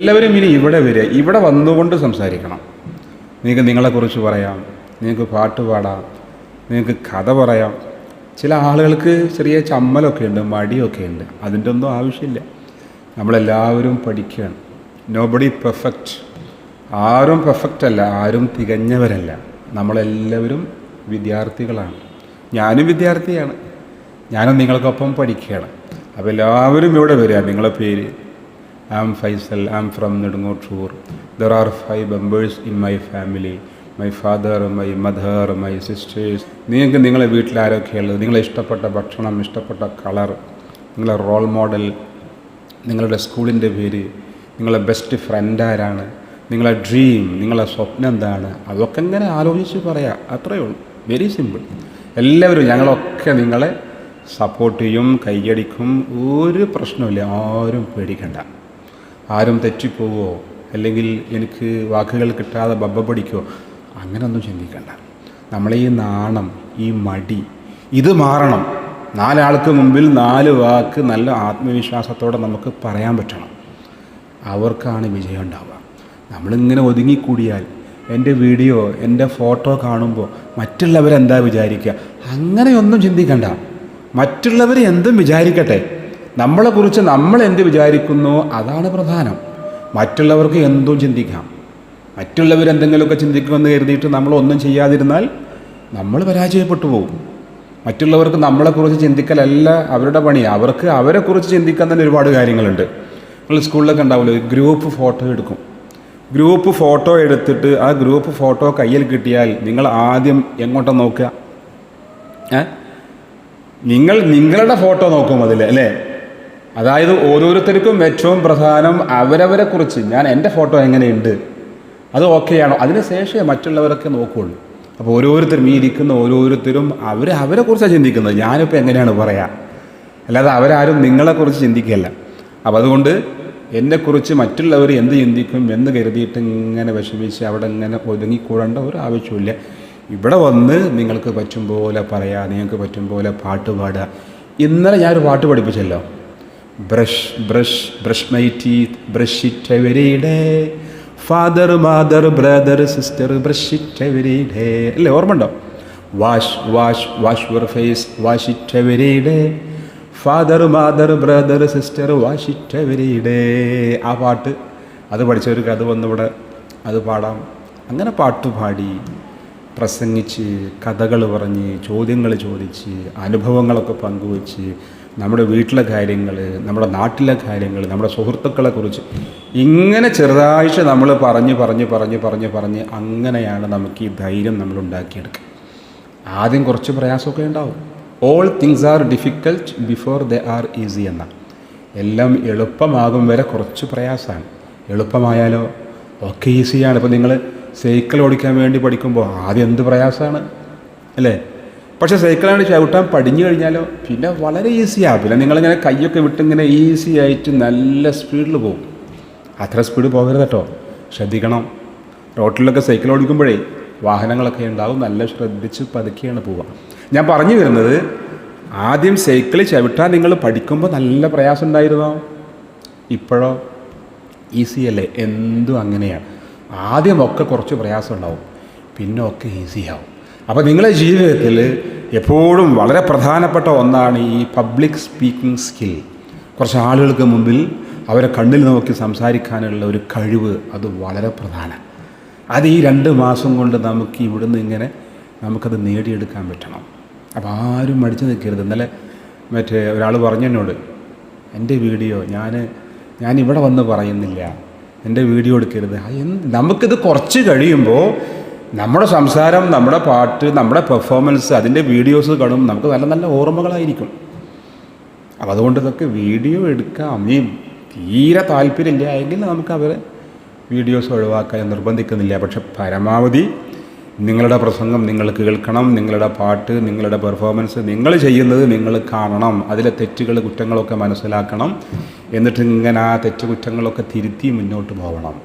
എല്ലാവരും ഇനി ഇവിടെ വരിക. ഇവിടെ വന്നുകൊണ്ട് സംസാരിക്കണം. നിങ്ങൾക്ക് നിങ്ങളെക്കുറിച്ച് പറയാം. നിങ്ങൾക്ക് പാട്ട് പാടാം. നിങ്ങൾക്ക് കഥ പറയാം. ചില ആളുകൾക്ക് ചെറിയ ചമ്മലൊക്കെ ഉണ്ട് മടിയൊക്കെ ഉണ്ട്. അതിന്റെ ഒന്നും ആവശ്യമില്ല. നമ്മളെല്ലാവരും പഠിക്കുകയാണ്. നോബഡി പെർഫെക്റ്റ് ആരും പെർഫെക്റ്റ് അല്ല ആരും തികഞ്ഞവരല്ല. നമ്മളെല്ലാവരും വിദ്യാർത്ഥികളാണ്. ഞാനും വിദ്യാർത്ഥിയാണ്. ഞാനും നിങ്ങൾക്കൊപ്പം പഠിക്കുകയാണ്. അപ്പോൾ എല്ലാവരും ഇവിടെ വരിക. നിങ്ങളെ പേര് am Faisal am from Nedungottur there are five members in my family my father my mother my sisters നിങ്ങൾക്ക് നിങ്ങളെ വീട്ടിൽ ആരൊക്കെയുള്ളത് നിങ്ങളെ ഇഷ്ടപ്പെട്ട ഭക്ഷണം ഇഷ്ടപ്പെട്ട കളർ നിങ്ങളെ റോൾ മോഡൽ നിങ്ങളുടെ സ്കൂളിന്റെ പേര് നിങ്ങളെ ബെസ്റ്റ് ഫ്രണ്ട് ആരാണ് നിങ്ങളെ ഡ്രീം നിങ്ങളെ സ്വപ്നം എന്താണ്? അതൊക്കെ ഇങ്ങനെ ആലോചിച്ച് പറയാം. അത്രയേ ഉള്ളൂ. വെരി സിമ്പിൾ എല്ലാവരും ഞങ്ങളൊക്കെ നിങ്ങളെ സപ്പോർട്ട് ചെയ്യും കൈയടിക്കും. ഒരു പ്രശ്നമില്ല ആരും പേടിക്കണ്ട. ആരും തെറ്റിപ്പോവോ? അല്ലെങ്കിൽ എനിക്ക് വാക്കുകൾ കിട്ടാതെ ബബ്ബ പഠിക്കോ അങ്ങനെയൊന്നും ചിന്തിക്കണ്ട. നമ്മളെ ഈ നാണം ഈ മടി ഇത് മാറണം. നാലാൾക്ക് മുമ്പിൽ നാല് വാക്ക് നല്ല ആത്മവിശ്വാസത്തോടെ നമുക്ക് പറയാൻ പറ്റണം. അവർക്കാണ് വിജയം ഉണ്ടാവുക. നമ്മളിങ്ങനെ ഒതുങ്ങിക്കൂടിയാൽ എന്റെ വീഡിയോ എന്റെ ഫോട്ടോ കാണുമ്പോൾ മറ്റുള്ളവരെന്താ വിചാരിക്കുക? അങ്ങനെയൊന്നും ചിന്തിക്കണ്ട. മറ്റുള്ളവർ എന്തും വിചാരിക്കട്ടെ. നമ്മളെക്കുറിച്ച് നമ്മൾ എന്ത് വിചാരിക്കുന്നു അതാണ് പ്രധാനം. മറ്റുള്ളവർക്ക് എന്തും ചിന്തിക്കാം. മറ്റുള്ളവർ എന്തെങ്കിലുമൊക്കെ ചിന്തിക്കുമെന്ന് കരുതിയിട്ട് നമ്മളൊന്നും ചെയ്യാതിരുന്നാൽ നമ്മൾ പരാജയപ്പെട്ടു പോകും മറ്റുള്ളവർക്ക് നമ്മളെക്കുറിച്ച് ചിന്തിക്കലല്ല അവരുടെ പണി. അവർക്ക് അവരെക്കുറിച്ച് ചിന്തിക്കാൻ തന്നെ ഒരുപാട് കാര്യങ്ങളുണ്ട്. നമ്മൾ സ്കൂളിലൊക്കെ ഉണ്ടാവില്ല? ഗ്രൂപ്പ് ഫോട്ടോ എടുക്കും. ഗ്രൂപ്പ് ഫോട്ടോ എടുത്തിട്ട് ആ ഗ്രൂപ്പ് ഫോട്ടോ കയ്യിൽ കിട്ടിയാൽ നിങ്ങൾ ആദ്യം എങ്ങോട്ടാണ് നോക്കുക? നിങ്ങൾ നിങ്ങളുടെ ഫോട്ടോ നോക്കും അതിൽ അല്ലേ? അതായത് ഓരോരുത്തർക്കും ഏറ്റവും പ്രധാനം അവരവരെ കുറിച്ച് ഞാൻ എന്റെ ഫോട്ടോ എങ്ങനെയുണ്ട്? അത് ഓക്കെയാണോ? അതിന് ശേഷമേ മറ്റുള്ളവരൊക്കെ നോക്കുകയുള്ളൂ അപ്പോൾ ഓരോരുത്തരും ഈ ഇരിക്കുന്ന ഓരോരുത്തരും അവർ അവരെ കുറിച്ചാണ് ചിന്തിക്കുന്നത്. ഞാനിപ്പോൾ എങ്ങനെയാണ് പറയുക അല്ലാതെ അവരാരും നിങ്ങളെക്കുറിച്ച് ചിന്തിക്കുകയല്ല. അപ്പോൾ അതുകൊണ്ട് എന്നെക്കുറിച്ച് മറ്റുള്ളവർ എന്ത് ചിന്തിക്കും എന്ന് കരുതിയിട്ട് ഇങ്ങനെ വിഷമിച്ച് അവിടെ ഇങ്ങനെ ഒതുങ്ങിക്കൂടേണ്ട ഒരു ആവശ്യമില്ല ഇവിടെ വന്ന് നിങ്ങൾക്ക് പറ്റും പോലെ പറയാം നിങ്ങൾക്ക് പറ്റും പോലെ പാട്ട് പാടുക. ഇന്നലെ ഞാനൊരു പാട്ട് പഠിപ്പിച്ചല്ലോ. Brush brush brush my teeth brush it every day father mother brother sister brush it every day അല്ലേ ഓർമ്മ ഉണ്ടോ wash wash wash your face wash it every day father mother brother sister wash it every day ആ പാട്ട് അത് പഠിച്ചവർക്ക് അത് വന്നിവിടെ അത് പാടാം. അങ്ങനെ പാട്ട് പാടി പ്രസംഗിച്ച് കഥകൾ പറഞ്ഞ് ചോദ്യങ്ങൾ ചോദിച്ച് അനുഭവങ്ങളൊക്കെ പങ്കുവച്ച് നമ്മുടെ വീട്ടിലെ കാര്യങ്ങൾ നമ്മുടെ നാട്ടിലെ കാര്യങ്ങൾ നമ്മുടെ സുഹൃത്തുക്കളെ കുറിച്ച് ഇങ്ങനെ ചെറുതായിട്ട് നമ്മൾ പറഞ്ഞ് പറഞ്ഞ് പറഞ്ഞ് പറഞ്ഞ് പറഞ്ഞ് അങ്ങനെയാണ് നമുക്ക് ഈ ധൈര്യം നമ്മൾ ഉണ്ടാക്കിയെടുക്കുക. ആദ്യം കുറച്ച് പ്രയാസമൊക്കെ ഉണ്ടാവും. All things are difficult before they are easy എന്ന. എല്ലാം എളുപ്പമാകും വരെ കുറച്ച് പ്രയാസമാണ്. എളുപ്പമായാലോ? ഒക്കെ ഈസിയാണ് ഇപ്പോൾ നിങ്ങൾ സൈക്കിൾ ഓടിക്കാൻ വേണ്ടി പഠിക്കുമ്പോൾ ആദ്യം എന്ത് പ്രയാസമാണ്? അല്ലേ? പക്ഷേ സൈക്കിളാണ് ചവിട്ടാൻ പഠിഞ്ഞു കഴിഞ്ഞാലോ? പിന്നെ വളരെ ഈസിയാണ് പിന്നെ നിങ്ങളിങ്ങനെ കൈയൊക്കെ വിട്ടിങ്ങനെ ഈസി ആയിട്ട് നല്ല സ്പീഡിൽ പോകും. അത്ര സ്പീഡ് പോകരുത് കേട്ടോ. ശ്രദ്ധിക്കണം. റോട്ടിലൊക്കെ സൈക്കിൾ ഓടിക്കുമ്പോഴേ വാഹനങ്ങളൊക്കെ ഉണ്ടാവും. നല്ല ശ്രദ്ധിച്ച് പതുക്കെയാണ് പോവുക. ഞാൻ പറഞ്ഞു വരുന്നത് ആദ്യം സൈക്കിൾ ചവിട്ടാൻ നിങ്ങൾ പഠിക്കുമ്പോൾ നല്ല പ്രയാസം ഉണ്ടായിരുന്നോ? ഇപ്പോഴോ? ഈസി അല്ലേ? എന്തും അങ്ങനെയാണ്. ആദ്യമൊക്കെ കുറച്ച് പ്രയാസം ഉണ്ടാവും. പിന്നെ ഒക്കെ ഈസിയാവും അപ്പോൾ നിങ്ങളുടെ ജീവിതത്തിൽ എപ്പോഴും വളരെ പ്രധാനപ്പെട്ട ഒന്നാണ് ഈ പബ്ലിക് സ്പീക്കിംഗ് സ്കിൽ കുറച്ച് ആളുകൾക്ക് മുമ്പിൽ അവരെ കണ്ണിൽ നോക്കി സംസാരിക്കാനുള്ള ഒരു കഴിവ് അത് വളരെ പ്രധാനം. അത് ഈ രണ്ട് മാസം കൊണ്ട് നമുക്ക് ഇവിടുന്ന് ഇങ്ങനെ നമുക്കത് നേടിയെടുക്കാൻ പറ്റണം. അപ്പോൾ ആരും മടിച്ചു നിൽക്കരുത്. ഇന്നലെ മറ്റേ ഒരാൾ പറഞ്ഞു എന്നോട് എന്റെ വീഡിയോ ഞാൻ ഞാൻ ഇവിടെ വന്ന് പറയുന്നില്ല. എന്റെ വീഡിയോ എടുക്കരുത്. നമുക്കിത് കുറച്ച് കഴിയുമ്പോൾ നമ്മുടെ സംസാരം നമ്മുടെ പാട്ട് നമ്മുടെ പെർഫോമൻസ് അതിന്റെ വീഡിയോസ് കാണും. നമുക്ക് നല്ല നല്ല ഓർമ്മകളായിരിക്കും. അപ്പം അതുകൊണ്ട് ഇതൊക്കെ വീഡിയോ എടുക്കാം. ഈ തീരെ താല്പര്യമില്ല. എങ്കിൽ നമുക്ക് അവരെ വീഡിയോസ് ഒഴിവാക്കാൻ നിർബന്ധിക്കുന്നില്ല. പക്ഷെ പരമാവധി നിങ്ങളുടെ പ്രസംഗം നിങ്ങൾ കേൾക്കണം. നിങ്ങളുടെ പാട്ട് നിങ്ങളുടെ പെർഫോമൻസ് നിങ്ങൾ ചെയ്യുന്നത് നിങ്ങൾ കാണണം. അതിലെ തെറ്റുകൾ കുറ്റങ്ങളൊക്കെ മനസ്സിലാക്കണം. എന്നിട്ട് ഇങ്ങനെ ആ തെറ്റുകുറ്റങ്ങളൊക്കെ തിരുത്തി മുന്നോട്ട് പോകണം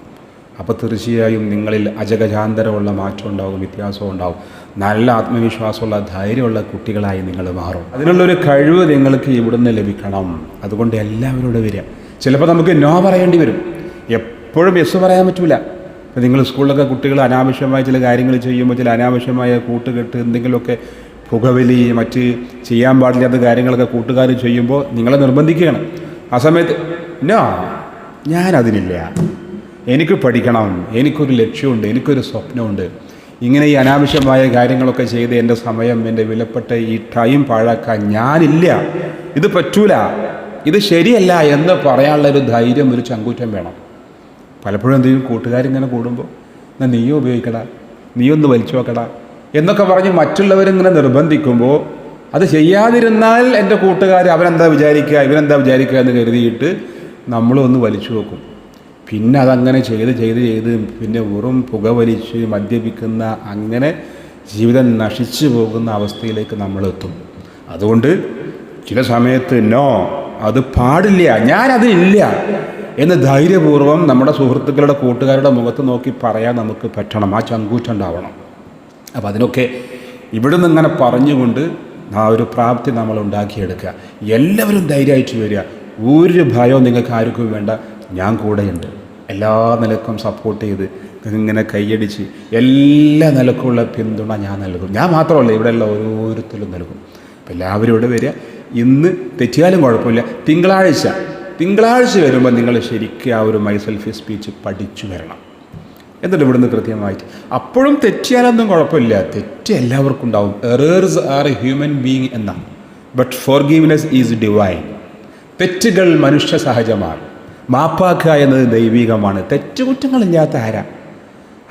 അപ്പോൾ തീർച്ചയായും നിങ്ങളിൽ അജഗജാന്തരമുള്ള മാറ്റം ഉണ്ടാവും വ്യത്യാസം ഉണ്ടാവും നല്ല ആത്മവിശ്വാസമുള്ള ധൈര്യമുള്ള കുട്ടികളായി നിങ്ങൾ മാറും. അതിനുള്ളൊരു കഴിവ് നിങ്ങൾക്ക് ഇവിടുന്ന് ലഭിക്കണം. അതുകൊണ്ട് എല്ലാവരോടും വരിക. ചിലപ്പോൾ നമുക്ക് നോ പറയേണ്ടി വരും. എപ്പോഴും യെസ് പറയാൻ പറ്റില്ല ഇപ്പം നിങ്ങൾ സ്കൂളിലൊക്കെ കുട്ടികൾ അനാവശ്യമായ ചില കാര്യങ്ങൾ ചെയ്യുമ്പോൾ ചില അനാവശ്യമായ കൂട്ടുകെട്ട് എന്തെങ്കിലുമൊക്കെ പുകവലി മറ്റ് ചെയ്യാൻ പാടില്ലാത്ത കാര്യങ്ങളൊക്കെ കൂട്ടുകാർ ചെയ്യുമ്പോൾ നിങ്ങളെ നിർബന്ധിക്കുകയാണ്. ആ സമയത്ത് നോ ഞാനതിനില്ല. എനിക്ക് പഠിക്കണം എനിക്കൊരു ലക്ഷ്യമുണ്ട് എനിക്കൊരു സ്വപ്നമുണ്ട്. ഇങ്ങനെ ഈ അനാവശ്യമായ കാര്യങ്ങളൊക്കെ ചെയ്ത് എന്റെ സമയം എന്റെ വിലപ്പെട്ട ഈ ടൈം പാഴാക്കാൻ ഞാനില്ല. ഇത് പറ്റൂല. ഇത് ശരിയല്ല എന്ന് പറയാനുള്ള ഒരു ധൈര്യം ഒരു ചങ്കൂറ്റം വേണം. പലപ്പോഴും എന്തെങ്കിലും കൂട്ടുകാരിങ്ങനെ കൂടുമ്പോൾ എന്നാൽ നീയോ ഉപയോഗിക്കടാ നീയൊന്ന് വലിച്ചു നോക്കടാ എന്നൊക്കെ പറഞ്ഞ് മറ്റുള്ളവരിങ്ങനെ നിർബന്ധിക്കുമ്പോൾ അത് ചെയ്യാതിരുന്നാൽ എന്റെ കൂട്ടുകാർ അവരെന്താ വിചാരിക്കുക ഇവരെന്താ വിചാരിക്കുക എന്ന് കരുതിയിട്ട് നമ്മളും ഒന്ന് വലിച്ചു നോക്കും പിന്നെ അതങ്ങനെ ചെയ്ത് ചെയ്ത് ചെയ്ത് പിന്നെ വെറും പുകവലിച്ച് മദ്യപിക്കുന്ന അങ്ങനെ ജീവിതം നശിച്ചു പോകുന്ന അവസ്ഥയിലേക്ക് നമ്മൾ എത്തും അതുകൊണ്ട് ചില സമയത്ത് നോ അത് പാടില്ല ഞാനതിനില്ല എന്ന് ധൈര്യപൂർവം നമ്മുടെ സുഹൃത്തുക്കളുടെ കൂട്ടുകാരുടെ മുഖത്ത് നോക്കി പറയാൻ നമുക്ക് പറ്റണം ആ ചങ്കൂറ്റുണ്ടാവണം അപ്പം അതിനൊക്കെ ഇവിടുന്ന് ഇങ്ങനെ പറഞ്ഞുകൊണ്ട് ആ ഒരു പ്രാപ്തി നമ്മൾ ഉണ്ടാക്കിയെടുക്കുക. എല്ലാവരും ധൈര്യമായിട്ട് വരിക. ഒരു ഭയവും നിങ്ങൾക്ക് ആർക്കും വേണ്ട. ഞാൻ കൂടെയുണ്ട്. എല്ലാ നിലക്കും സപ്പോർട്ട് ചെയ്ത് ഇങ്ങനെ കൈയടിച്ച് എല്ലാ നിലക്കുമുള്ള പിന്തുണ ഞാൻ നൽകും. ഞാൻ മാത്രമല്ല ഇവിടെയുള്ള ഓരോരുത്തരും നൽകും. അപ്പം എല്ലാവരും ഇവിടെ വരിക. ഇന്ന് തെറ്റിയാലും കുഴപ്പമില്ല. തിങ്കളാഴ്ച തിങ്കളാഴ്ച വരുമ്പോൾ നിങ്ങൾ ശരിക്കും ആ ഒരു മൈ സെൽഫി സ്പീച്ച് പഠിച്ചു വരണം. എന്നിട്ട് ഇവിടുന്ന് കൃത്യമായിട്ട് അപ്പോഴും തെറ്റിയാലൊന്നും കുഴപ്പമില്ല. തെറ്റ് എല്ലാവർക്കും ഉണ്ടാവും. Errors are a human being എന്നാണ്. But forgiveness is divine തെറ്റുകൾ മനുഷ്യ സഹജമാണ്. മാപ്പാക്കുക എന്നത് ദൈവികമാണ്. തെറ്റുകുറ്റങ്ങളില്ലാത്ത ആരാ?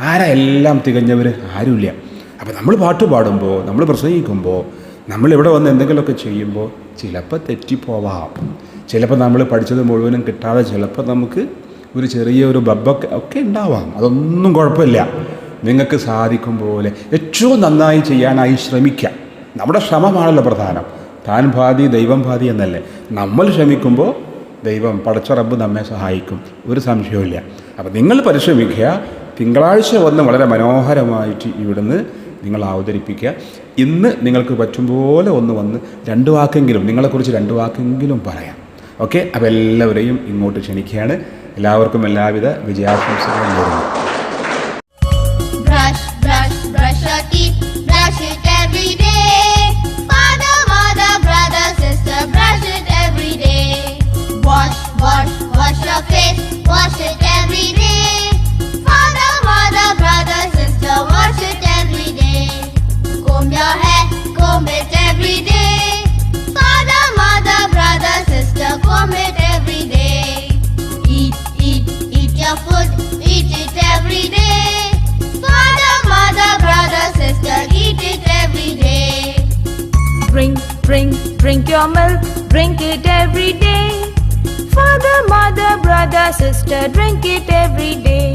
ആരാ എല്ലാം തികഞ്ഞവർ ആരുമില്ല. അപ്പോൾ നമ്മൾ പാട്ട് പാടുമ്പോൾ നമ്മൾ പ്രസംഗിക്കുമ്പോൾ നമ്മൾ ഇവിടെ വന്ന് എന്തെങ്കിലുമൊക്കെ ചെയ്യുമ്പോൾ ചിലപ്പോൾ തെറ്റിപ്പോവാം. ചിലപ്പോൾ നമ്മൾ പഠിച്ചത് മുഴുവനും കിട്ടാതെ ചിലപ്പോൾ നമുക്ക് ഒരു ചെറിയ ഒരു ബബ്ബൊക്കെ ഒക്കെ ഉണ്ടാവാം. അതൊന്നും കുഴപ്പമില്ല. നിങ്ങൾക്ക് സാധിക്കും പോലെ ഏറ്റവും നന്നായി ചെയ്യാനായി ശ്രമിക്കാം. നമ്മുടെ ശ്രമമാണല്ലോ പ്രധാനം. താൻ ഭാതി ദൈവം ഭാതി എന്നല്ലേ? നമ്മൾ ശ്രമിക്കുമ്പോൾ ദൈവം പടച്ച റബ്ബ് നമ്മെ സഹായിക്കും. ഒരു സംശയവുമില്ല അപ്പോൾ നിങ്ങൾ പരിശ്രമിക്കുക. തിങ്കളാഴ്ച വന്ന് വളരെ മനോഹരമായിട്ട് ഇവിടുന്ന് നിങ്ങൾ അവതരിപ്പിക്കുക. ഇന്ന് നിങ്ങൾക്ക് പറ്റും പോലെ ഒന്ന് വന്ന് രണ്ട് വാക്കെങ്കിലും നിങ്ങളെക്കുറിച്ച് രണ്ട് വാക്കെങ്കിലും പറയാം. ഓക്കെ? അപ്പോൾ എല്ലാവരെയും ഇങ്ങോട്ട് ക്ഷണിക്കുകയാണ്. എല്ലാവർക്കും എല്ലാവിധ വിജയാശംസകളും നേരുന്നു. Your milk, drink it every day. Father, mother, brother, sister, drink it every day.